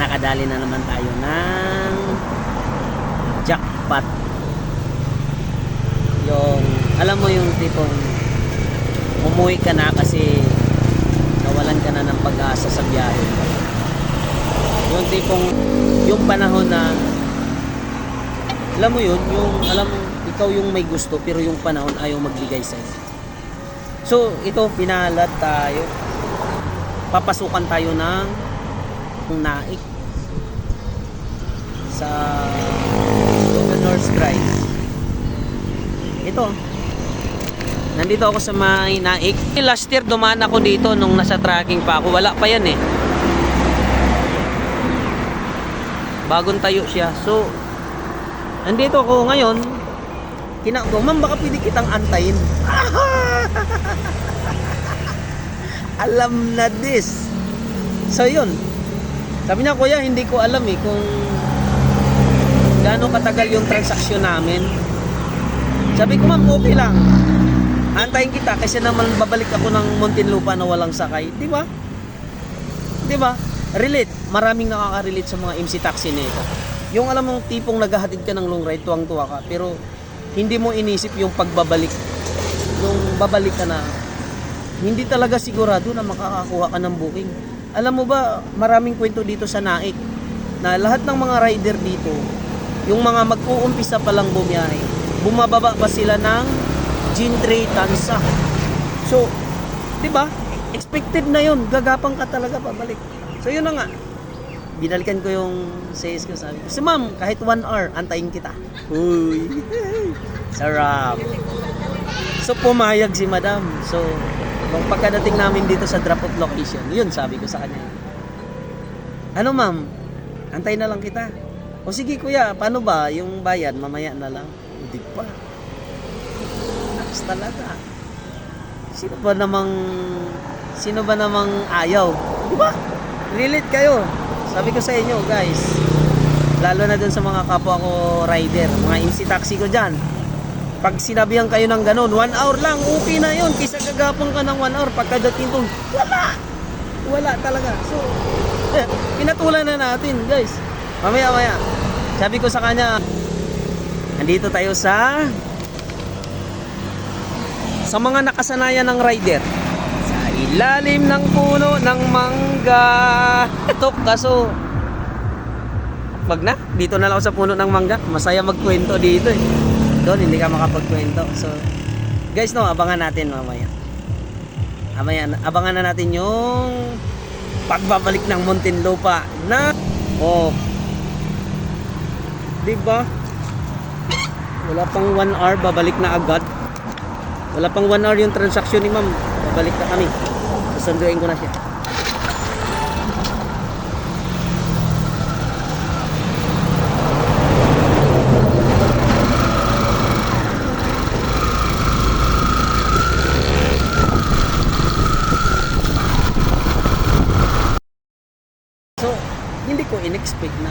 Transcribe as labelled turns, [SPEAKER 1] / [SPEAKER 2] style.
[SPEAKER 1] nakadali na naman tayo ng jackpot. Yung, alam mo yung tipong umuwi ka na kasi nawalan ka na ng pag-asa sa biyahe. Yung tipong, yung panahon na, alam mo yun, yung, alam ikaw yung may gusto pero yung panahon ayaw magbigay sa'yo. So, ito, pinalat tayo. Papasukan tayo ng naik sa Governor's Drive. Ito. Nandito ako sa may naik. Last year dumaan ako dito nung nasa tracking pa ako. Wala pa yan eh. Bagong tayo siya. So, nandito ako ngayon. Kinako, ma'am baka pwede kitang antayin. Alam na this. So yun. Sabi niya, kuya, hindi ko alam eh kung gaano katagal yung transaksyon namin. Sabi ko, ma'am, okay lang. Antayin kita kasi naman babalik ako ng Muntinlupa na walang sakay. Di ba? Di ba? Relate. Maraming nakaka-relate sa mga MC taxi nito. Yung alam mong tipong naghahatid ka ng long ride, tuwang-tuwa ka. Pero hindi mo inisip yung pagbabalik. Nung babalik ka na, hindi talaga sigurado na makakakuha ka ng booking. Alam mo ba, maraming kwento dito sa Naik na lahat ng mga rider dito, yung mga mag-uumpisa pa lang bumiyahe, bumababa pa sila ng Gintray Tansa. So, 'di ba? Expected na 'yon, gagapang ka talaga pabalik. So, yun na nga. Binalikan ko yung sales ko sabi ko, "Si ma'am, kahit one hour, antayin kita." Uy. Sarap. So pumayag si madam. So nung pagkadating namin dito sa drop off location, yun sabi ko sa kanya. Ano ma'am, antay na lang kita. O sige kuya, paano ba yung bayad? Mamaya na lang. Hindi pa. Naks talaga. Sino ba namang sino ba namang ayaw? Di ba? Relate kayo. Sabi ko sa inyo guys, lalo na dun sa mga kapwa ko rider, mga MC taxi ko dyan. Pag sinabihan kayo ng ganun, one hour lang, okay na yun. Kisa gagapang ka ng one hour, pagkadating doon, wala! Wala talaga. So, eh, pinatulan na natin, guys. Mamaya, maya. Sabi ko sa kanya, nandito tayo sa sa mga nakasanayan ng rider sa ilalim ng puno ng mangga. Tok, kaso wag na, dito na lang sa puno ng mangga. Masaya magkwento dito eh. Doon hindi ka makapagkwento. So, guys no, abangan natin mamaya. Mamaya, abangan na natin yung pagbabalik ng Muntinlupa na oh. 'Di ba? Wala pang 1 hour babalik na agad. Wala pang 1 hour yung transaksyon ni ma'am. Babalik na kami. Susunduin ko na siya. So, hindi ko in-expect na